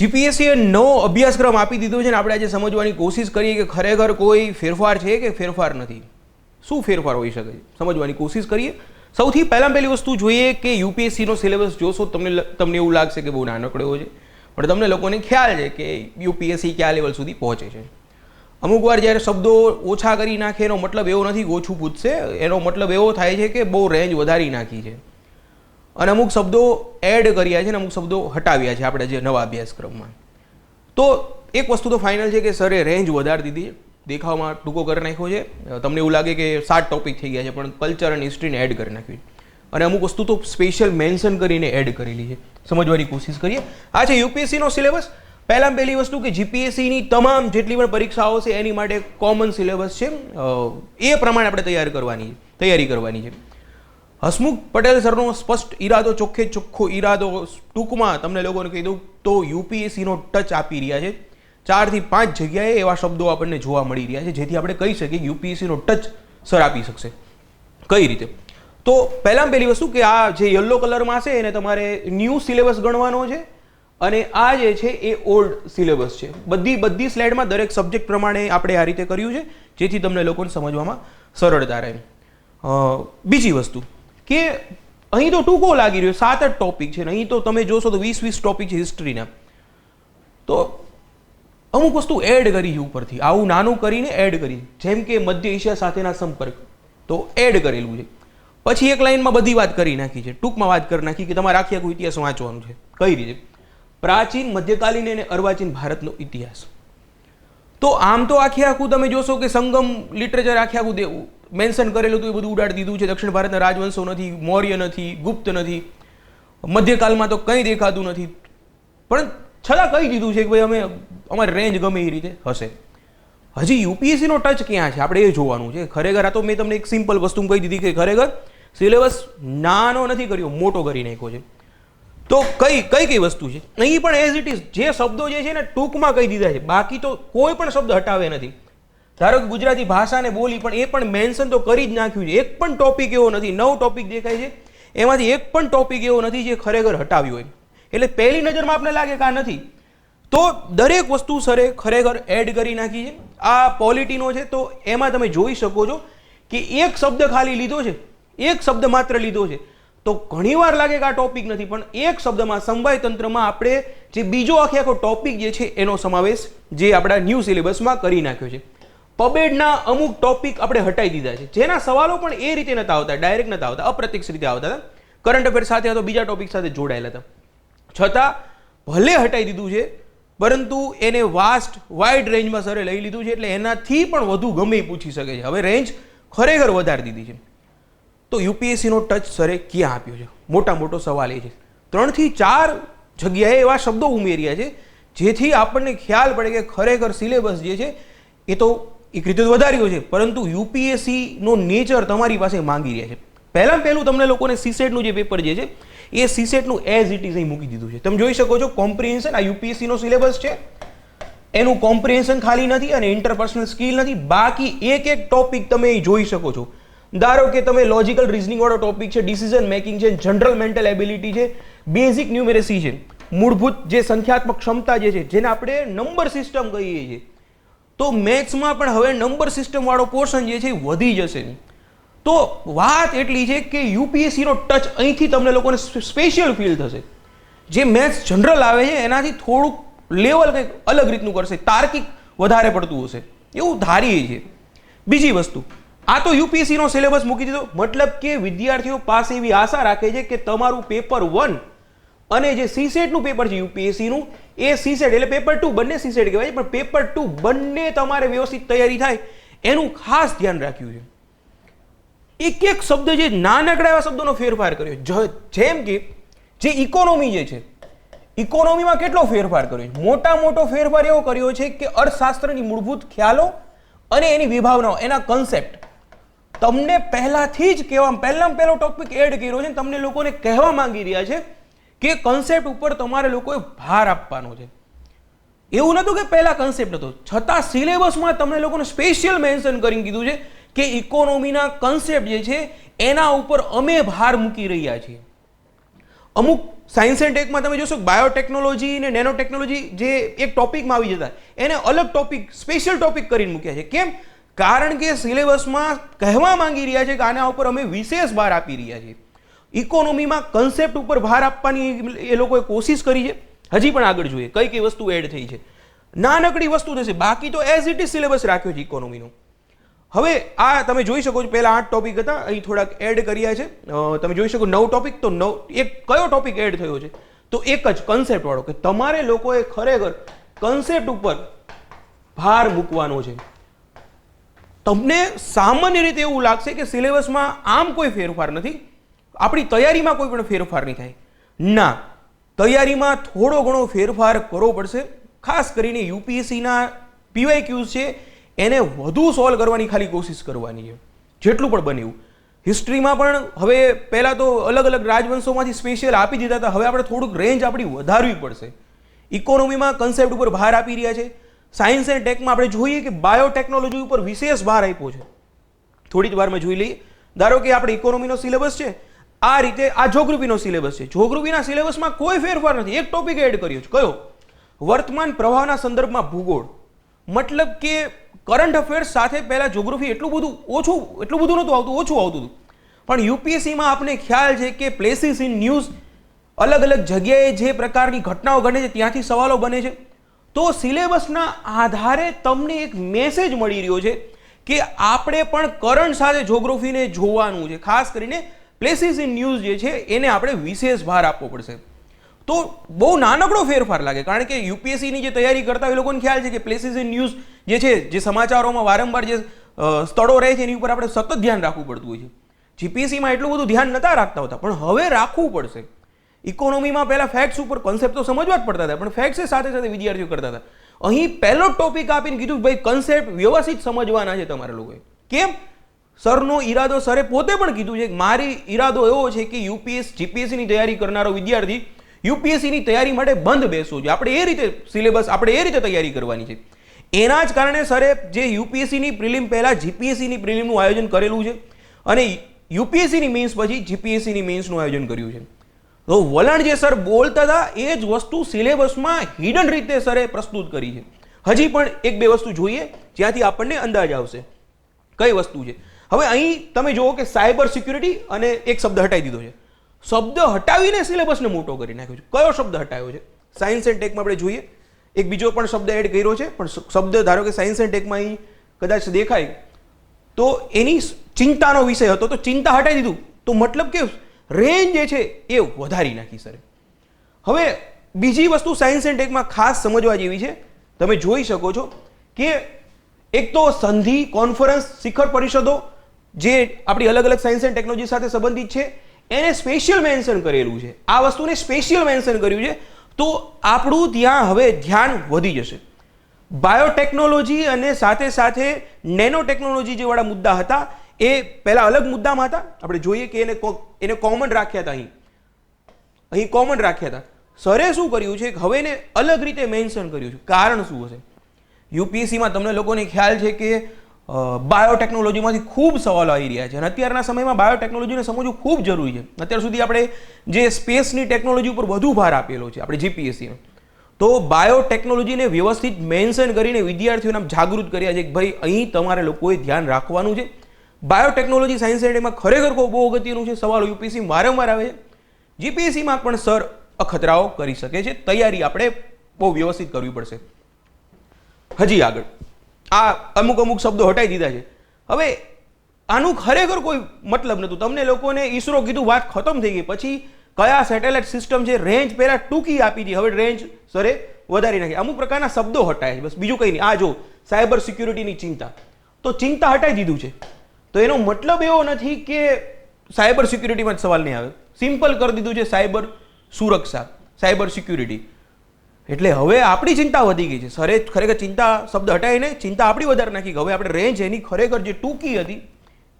જીપીએસસીએ નવો અભ્યાસક્રમ આપી દીધો છે ને આપણે આજે સમજવાની કોશિશ કરીએ કે ખરેખર કોઈ ફેરફાર છે કે ફેરફાર નથી? શું ફેરફાર હોઈ શકે છે? સમજવાની કોશિશ કરીએ. સૌથી પહેલાં પહેલી વસ્તુ જોઈએ કે યુપીએસસીનો સિલેબસ જોશો તમને તમને એવું લાગશે કે બહુ નાનકડો છે. પણ તમને લોકોને ખ્યાલ છે કે યુપીએસસી કયા લેવલ સુધી પહોંચે છે. અમુક વાર જ્યારે શબ્દો ઓછા કરી નાખે એનો મતલબ એવો નથી ઓછું પૂછશે. એનો મતલબ એવો થાય છે કે બહુ રેન્જ વધારી નાખી છે. અને અમુક શબ્દો એડ કર્યા છે અને અમુક શબ્દો હટાવ્યા છે આપણે જે નવા અભ્યાસક્રમમાં. તો એક વસ્તુ તો ફાઇનલ છે કે સરે રેન્જ વધારી દીધી દેખાવમાં ટૂંકો કરી નાખ્યો છે. તમને એવું લાગે કે સાત ટોપિક થઈ ગયા છે, પણ કલ્ચર અને હિસ્ટ્રીને એડ કરી નાખ્યું અને અમુક વસ્તુ તો સ્પેશિયલ મેન્શન કરીને એડ કરેલી છે. સમજવાની કોશિશ કરીએ. આ છે યુપીએસસીનો સિલેબસ પહેલાં પહેલી વસ્તુ કે જીપીએસસીની તમામ જેટલી પણ પરીક્ષાઓ છે, એની માટે કોમન સિલેબસ છે. એ પ્રમાણે આપણે તૈયાર કરવાની તૈયારી કરવાની છે. હસમુખ પટેલ સરનો સ્પષ્ટ ઈરાદો, ચોખ્ખે ચોખ્ખો ઈરાદો ટૂંકમાં તમને લોકોને કહી દઉં તો યુપીએસસીનો ટચ આપી રહ્યા છે. ચારથી પાંચ જગ્યાએ એવા શબ્દો આપણને જોવા મળી રહ્યા છે, જેથી આપણે કહી શકીએ યુપીએસસીનો ટચ સર આપી શકશે. કઈ રીતે? તો પહેલાં પહેલી વસ્તુ કે આ જે યલો કલરમાં છે, એને તમારે ન્યૂ સિલેબસ ગણવાનો છે અને આ જે છે એ ઓલ્ડ સિલેબસ છે. બધી બધી સ્લાઇડમાં દરેક સબ્જેક્ટ પ્રમાણે આપણે આ રીતે કર્યું છે, જેથી તમને લોકોને સમજવામાં સરળતા રહે. બીજી વસ્તુ. કે અહીં તો ટૂંકો લાગી રહ્યો, સાત જ ટોપિક છે અહીં તો તમે જોશો તો વીસ વીસ ટોપિક છે હિસ્ટ્રીના તો અમુક વસ્તુ એડ કરી ઉપરથી. આવું નાનું કરીને એડ કરી. જેમ કે મધ્ય એશિયા સાથેના સંપર્ક. તો એડ કરેલું છે. પછી એક લાઈનમાં બધી વાત કરી નાખી છે. ટૂંકમાં વાત કરી નાખી કે તમારે આખી આખું ઇતિહાસ વાંચવાનું છે. કઈ રીતે? પ્રાચીન, મધ્યકાલીન અને અર્વાચીન ભારતનો ઇતિહાસ. તો આમ તો આખે આખું તમે જોશો કે સંગમ લિટરેચર આખે આખું દેવું મેન્શન કરેલું હતું, એ બધું ઉડાડી દીધું છે. દક્ષિણ ભારતના રાજવંશો નથી, મૌર્ય નથી, ગુપ્ત નથી. મધ્યકાલમાં તો કંઈ દેખાતું નથી. પણ છતાં કહી દીધું છે કે ભાઈ, અમે, અમારી રેન્જ ગમે એ રીતે હશે. હજી યુપીએસસીનો ટચ ક્યાં છે? આપણે એ જોવાનું છે. ખરેખર આ તો મેં તમને એક સિમ્પલ વસ્તુ કહી દીધી કે ખરેખર સિલેબસ નાનો નથી કર્યો, મોટો કરી નાખ્યો છે. તો કઈ કઈ કઈ વસ્તુ છે? અહીં પણ એઝ ઇટ ઇઝ જે શબ્દો જે છે ને ટૂંકમાં કહી દીધા છે. બાકી તો કોઈ પણ શબ્દ હટાવે નથી. ધારો કે ગુજરાતી ભાષાને બોલી પણ એ પણ મેન્શન તો કરી જ નાખ્યું છે. એક પણ ટોપિક એવો નથી. નવ ટોપિક દેખાય છે. એમાંથી એક પણ ટોપિક એવો નથી જે ખરેખર હટાવ્યો હોય. એટલે પહેલી નજરમાં આપણે લાગે કે આ નથી. તો દરેક વસ્તુ સરે ખરેખર એડ કરી નાખી છે. આ પોલિટીનો છે. તો એમાં તમે જોઈ શકો છો કે એક શબ્દ ખાલી લીધો છે. એક શબ્દ માત્ર લીધો છે. તો ઘણીવાર લાગે કે આ ટોપિક નથી, પણ એક શબ્દમાં સમવાય તંત્રમાં આપણે જે બીજો આખે આખો ટોપિક જે છે એનો સમાવેશ જે આપણા ન્યૂ સિલેબસમાં કરી નાખ્યો છે. પબેડના અમુક ટોપિક આપણે હટાવી દીધા છે. જેના સવાલો પણ એ રીતે નતા આવતા ડાયરેક્ટ નતા આવતા, અપ્રત્યક્ષ રીતે આવતા હતા. કરંટ અફેર સાથે અથવા બીજા ટોપિક સાથે જોડાયેલા હતા. છતાં, ભલે હટાવી દીધું છે, પરંતુ એને વાસ્ટ વાઇડ રેન્જમાં સરે લઈ લીધું છે, એટલે એનાથી પણ વધુ ગમે પૂછી શકે છે. હવે રેન્જ ખરેખર વધારી દીધી છે. તો યુપીએસસીનો ટચ સરે ક્યાં આપ્યો છે? મોટા મોટો સવાલ એ છે. ત્રણથી ચાર જગ્યાએ એવા શબ્દો ઉમેર્યા છે, જેથી આપણને ખ્યાલ પડે કે ખરેખર સિલેબસ જે છે, એ તો એક રીતે વધાર્યો છે. પરંતુ યુપીએસસીનો નેચર તમારી પાસે માંગી રહ્યા છે. પહેલાં પહેલું તમને લોકોને સીસેટનું જે પેપર જે છે, એ સીસેટનું એઝ ઇટ ઇઝ અહીં મૂકી દીધું છે. તમે જોઈ શકો છો કોમ્પ્રિહેન્શન આ યુપીએસસીનો સિલેબસ છે. એનું કોમ્પ્રિહેન્શન ખાલી નથી અને ઇન્ટરપર્સનલ સ્કિલ નથી. બાકી એક એક ટોપિક તમે અહીં જોઈ શકો છો. ધારો કે તમે લોજિકલ રિઝનિંગ વાળો ટોપિક છે ડિસિઝન મેકિંગ છે જનરલ મેન્ટલ એબિલિટી છે બેઝિક ન્યુમેરેસી છે. મૂળભૂત જે સંખ્યાત્મક ક્ષમતા જે છે, જેને આપણે નંબર સિસ્ટમ કહીએ છીએ. તો મેથ્સમાં પણ હવે નંબર સિસ્ટમવાળો પોર્શન જે છે એ વધી જશે. તો વાત એટલી છે કે યુપીએસસીનો ટચ અહીંથી તમને લોકોને સ્પેશિયલ ફીલ થશે. જે મેથ્સ જનરલ આવે છે, એનાથી થોડુંક લેવલ કંઈક અલગ રીતનું કરશે, તાર્કિક વધારે પડતું હશે. એવું ધારીએ છીએ. બીજી વસ્તુ, આ તો યુપીએસસીનો સિલેબસ મૂકી દીધો, મતલબ કે વિદ્યાર્થીઓ પાસે એવી આશા રાખે છે કે તમારું પેપર વન અને જે સીસેટનું પેપર છે યુપીએસસીનું એ સીસેડ એટલે પેપર ટુ બંને સીસેડ કહેવાય પણ પેપર ટુ બંને તમારે વ્યવસ્થિત તૈયારી થાય, એનું ખાસ ધ્યાન રાખ્યું છે. એક એક શબ્દ જે નાનકડા એવા શબ્દોનો ફેરફાર કર્યો જેમ કે, જે ઇકોનોમી જે છે ઇકોનોમીમાં કેટલો ફેરફાર કર્યો છે? મોટા મોટો ફેરફાર એવો કર્યો છે કે અર્થશાસ્ત્રની મૂળભૂત ખ્યાલો અને એની વિભાવનાઓ, એના કન્સેપ્ટ તમને પહેલાથી જ કહેવા પહેલામાં પહેલો ટોપિક એડ કર્યો છે તમને લોકોને કહેવા માંગી રહ્યા છે કે કન્સેપ્ટ ઉપર તમારે લોકોએ ભાર આપવાનો છે. એવું નહોતું કે પહેલાં કન્સેપ્ટ હતો છતાં સિલેબસમાં તમને લોકોને સ્પેશિયલ મેન્શન કરીને કીધું છે કે ઇકોનોમીના કન્સેપ્ટ જે છે, એના ઉપર અમે ભાર મૂકી રહ્યા છીએ. અમુક સાયન્સ એન્ડ ટેકમાં તમે જોશો બાયોટેકનોલોજી અને નેનો ટેકનોલોજી જે એક ટોપિકમાં આવી જતા, એને અલગ ટોપિક સ્પેશિયલ ટોપિક કરીને મૂક્યા છે. કેમ? કારણ કે સિલેબસમાં કહેવા માંગી રહ્યા છે કે આના ઉપર અમે વિશેષ ભાર આપી રહ્યા છીએ. ઇકોનોમીમાં કન્સેપ્ટ ઉપર ભાર આપવાની એ લોકોએ કોશિશ કરી છે. હજી પણ આગળ જોઈએ કઈ કઈ વસ્તુ એડ થઈ છે. નાનકડી વસ્તુ થશે. બાકી તો એઝ ઇટ ઇઝ સિલેબસ રાખ્યો છે ઇકોનોમીનો. હવે આ તમે જોઈ શકો છો, પહેલા આઠ ટોપિક હતા, અહીં થોડાક એડ કર્યા છે. તમે જોઈ શકો નવ ટોપિક તો નવ, એક કયો ટોપિક એડ થયો છે? તો એક જ કન્સેપ્ટ વાળો કે તમારે લોકોએ ખરેખર કન્સેપ્ટ ઉપર ભાર મૂકવાનો છે. તમને સામાન્ય રીતે એવું લાગશે કે સિલેબસમાં આમ કોઈ ફેરફાર નથી. આપણી તૈયારીમાં કોઈ પણ ફેરફાર નહીં થાય. ના, તૈયારીમાં થોડો ઘણો ફેરફાર કરવો પડશે. ખાસ કરીને યુપીએસસીના પીવાય ક્યુઝ છે, એને વધુ સોલ્વ કરવાની ખાલી કોશિશ કરવાની છે. જેટલું પણ બન્યું. હિસ્ટ્રીમાં પણ હવે પહેલાં તો અલગ અલગ રાજવંશોમાંથી સ્પેશિયલ આપી દીધા હતા. હવે આપણે થોડુંક રેન્જ આપણી વધારવી પડશે. ઇકોનોમીમાં કન્સેપ્ટ ઉપર ભાર આપી રહ્યા છે. સાયન્સ એન્ડ ટેકમાં આપણે જોઈએ કે બાયોટેકનોલોજી ઉપર વિશેષ ભાર આપ્યો છે. થોડી જ વારમાં જોઈ લઈએ. ધારો કે આપણે ઇકોનોમીનો સિલેબસ છે આ રીતે આ જોગ્રફીનો સિલેબસ છે. જોગ્રફીના સિલેબસમાં કોઈ ફેરફાર નથી. એક ટોપિક એડ કર્યો છે. કયો? વર્તમાન પ્રવાહના સંદર્ભમાં ભૂગોળ. મતલબ કે કરંટ અફેર્સ સાથે પહેલાં જોગ્રાફી એટલું બધું ઓછું, એટલું બધું નહોતું આવતું, ઓછું આવતું હતું. પણ યુપીએસસીમાં આપને ખ્યાલ છે કે પ્લેસીસ ઇન ન્યૂઝ અલગ અલગ જગ્યાએ જે પ્રકારની ઘટનાઓ ઘટે છે, ત્યાંથી સવાલો બને છે. તો સિલેબસના આધારે તમને એક મેસેજ મળી રહ્યો છે કે આપણે પણ કરંટ સાથે જોગ્રોફીને જોવાનું છે. ખાસ કરીને પ્લેસીસ ઇન ન્યૂઝ જે છે, એને આપણે વિશેષ ભાર આપવો પડશે. તો બહુ નાનકડો ફેરફાર લાગે, કારણ કે યુપીએસસીની જે તૈયારી કરતા હોય લોકોને ખ્યાલ છે કે પ્લેસીસ ઇન ન્યૂઝ જે છે, જે સમાચારોમાં વારંવાર જે સ્થળો રહે છે, એની ઉપર આપણે સતત ધ્યાન રાખવું પડતું હોય છે. જીપીએસસીમાં એટલું બધું ધ્યાન નતા રાખતા હોતા, પણ હવે રાખવું પડશે. ઇકોનોમીમાં પહેલા ફેક્ટ્સ ઉપર કોન્સેપ્ટ તો સમજવા જ પડતા હતા, પણ ફેક્ટ્સ સાથે સાથે વિદ્યાર્થીઓ કરતા હતા. અહીં પહેલો ટોપિક આપીને કીધું ભાઈ કન્સેપ્ટ વ્યવસ્થિત સમજવાના છે તમારે લોકોએ. કેમ? સરનો ઈરાદો સરે પોતે પણ કીધું છે મારી ઈરાદો એવો છે કે યુપીએસ જીપીએસસીની તૈયારી કરનારો વિદ્યાર્થી યુપીએસસીની તૈયારી માટે બંધ બેસવું છે. આપણે એ રીતે સિલેબસ, આપણે એ રીતે તૈયારી કરવાની છે. એના જ કારણે સરે જે યુપીએસસીની પ્રિલિમ પહેલાં જીપીએસસીની પ્રિલિમનું આયોજન કરેલું છે અને યુપીએસસીની મીન્સ પછી જીપીએસસીની મેન્સનું આયોજન કર્યું છે. તો વલણ જે સર બોલતા હતા, એ જ વસ્તુ સિલેબસમાં હિડન રીતે સરે પ્રસ્તુત કરી છે. હજી પણ એક બે વસ્તુ જોઈએ, જ્યાંથી આપણને અંદાજ આવશે. કઈ વસ્તુ છે? હવે અહીં તમે જુઓ કે સાયબર સિક્યુરિટી અને એક શબ્દ હટાવી દીધો છે. શબ્દ હટાવીને સિલેબસને મોટો કરી નાખ્યો છે. કયો શબ્દ હટાવ્યો છે? સાયન્સ એન્ડ ટેકમાં આપણે જોઈએ. એક બીજો પણ શબ્દ એડ કર્યો છે, પણ શબ્દ ધારો કે સાયન્સ એન્ડ ટેકમાં અહીં કદાચ દેખાય, તો એની ચિંતાનો વિષય હતો, તો ચિંતા હટાવી દીધું. તો મતલબ કે રેન્જ જે છે એ વધારી નાખી સરે. હવે બીજી વસ્તુ સાયન્સ એન્ડ ટેકમાં ખાસ સમજવા જેવી છે. તમે જોઈ શકો છો કે એક તો સંધિ, કોન્ફરન્સ, શિખર પરિષદો જે આપણી અલગ અલગ સાયન્સ એન્ડ ટેકનોલોજી સાથે સંબંધિત છે, એને સ્પેશિયલ મેન્શન કરેલું છે. આ વસ્તુને સ્પેશિયલ મેન્શન કર્યું છે, તો આપણું ત્યાં હવે ધ્યાન વધી જશે. બાયોટેકનોલોજી અને સાથે સાથે નેનો ટેકનોલોજી જેવાળા મુદ્દા હતા, એ પહેલાં અલગ મુદ્દામાં હતા. આપણે જોઈએ કે એને એને કોમન રાખ્યા હતા અહીં. અહીં કોમન રાખ્યા હતા. સરે શું કર્યું છે કે હવે એને અલગ રીતે મેન્શન કર્યું છે. કારણ શું હશે? યુપીએસસીમાં તમને લોકોને ખ્યાલ છે કે બાયોટેકનોલોજીમાંથી ખૂબ સવાલો આવી રહ્યા છે. અને અત્યારના સમયમાં બાયોટેકનોલોજીને સમજવું ખૂબ જરૂરી છે, અત્યાર સુધી આપણે જે સ્પેસની ટેકનોલોજી ઉપર વધુ ભાર આપેલો છે, આપણે જીપીએસસીનો, તો બાયોટેકનોલોજીને વ્યવસ્થિત મેન્શન કરીને વિદ્યાર્થીઓને જાગૃત કર્યા છે કે ભાઈ, અહીં તમારે લોકોએ ધ્યાન રાખવાનું છે. બાયોટેકનોલોજી સાયન્સ એન્ડમાં ખરેખર કોઈ બહુ અગત્યનું છે, સવાલો યુપીએસસી વારંવાર આવે છે. જીપીએસસીમાં પણ સર અખતરાઓ કરી શકે છે, તૈયારી આપણે બહુ વ્યવસ્થિત કરવી પડશે. હજી આગળ. આ અમુક અમુક શબ્દો હટાવી દીધા છે. હવે આનું ખરેખર કોઈ મતલબ નહોતું. તમને લોકોને ઈસરો કીધું વાત ખતમ થઈ ગઈ. પછી કયા સેટેલાઇટ સિસ્ટમ છે રેન્જ પહેલાં ટૂંકી આપી હતી. હવે રેન્જ સરે વધારી નાખી. અમુક પ્રકારના શબ્દો હટાય છે. બસ બીજું કંઈ નહીં. આ જો સાયબર સિક્યુરિટીની ચિંતા. તો ચિંતા હટાવી દીધું છે. તો એનો મતલબ એવો નથી કે સાયબર સિક્યુરિટીમાં જ સવાલ નહીં આવે. સિમ્પલ કરી દીધું છે સાયબર સુરક્ષા સાયબર સિક્યુરિટી એટલે હવે આપણી ચિંતા વધી ગઈ છે. સરે ખરેખર ચિંતા શબ્દ હટાવીને ચિંતા આપણી વધારે નાખી હવે આપણે રેન્જ એની ખરેખર જે ટૂંકી હતી,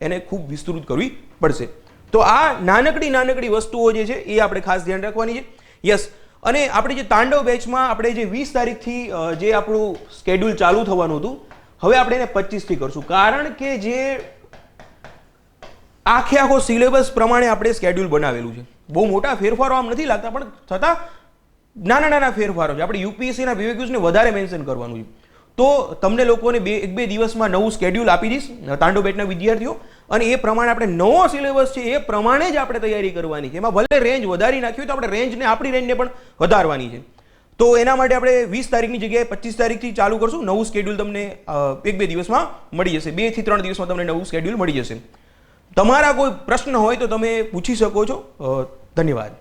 એને ખૂબ વિસ્તૃત કરવી પડશે. તો આ નાનકડી નાનકડી વસ્તુઓ જે છે, એ આપણે ખાસ ધ્યાન રાખવાની છે. યસ અને આપણે જે તાંડવ બેચમાં આપણે જે વીસ તારીખથી જે આપણું સ્કેડ્યુલ ચાલુ થવાનું હતું, હવે આપણે એને પચીસથી કરશું. કારણ કે જે આખે આખો સિલેબસ પ્રમાણે આપણે સ્કેડ્યુલ બનાવેલું છે. બહુ મોટા ફેરફારો આમ નથી લાગતા, પણ છતાં નાના નાના ફેરફારો છે. આપણે યુપીએસસીના વિવેક્યુઝને વધારે મેન્શન કરવાનું છે. તો તમને લોકોને બે, એક બે દિવસમાં નવું સ્કેડ્યુલ આપી દઈશ તાંડો બેટના વિદ્યાર્થીઓ, અને એ પ્રમાણે આપણે નવો સિલેબસ છે એ પ્રમાણે જ આપણે તૈયારી કરવાની છે. એમાં ભલે રેન્જ વધારી નાખી તો આપણે રેન્જને આપણી રેન્જને પણ વધારવાની છે. તો એના માટે આપણે વીસ તારીખની જગ્યાએ પચીસ તારીખથી ચાલુ કરશું. નવું સ્કેડ્યુલ તમને એક બે દિવસમાં મળી જશે. બેથી ત્રણ દિવસમાં તમને નવું સ્કેડ્યુલ મળી જશે. તમારા કોઈ પ્રશ્ન હોય તો તમે પૂછી શકો છો. ધન્યવાદ.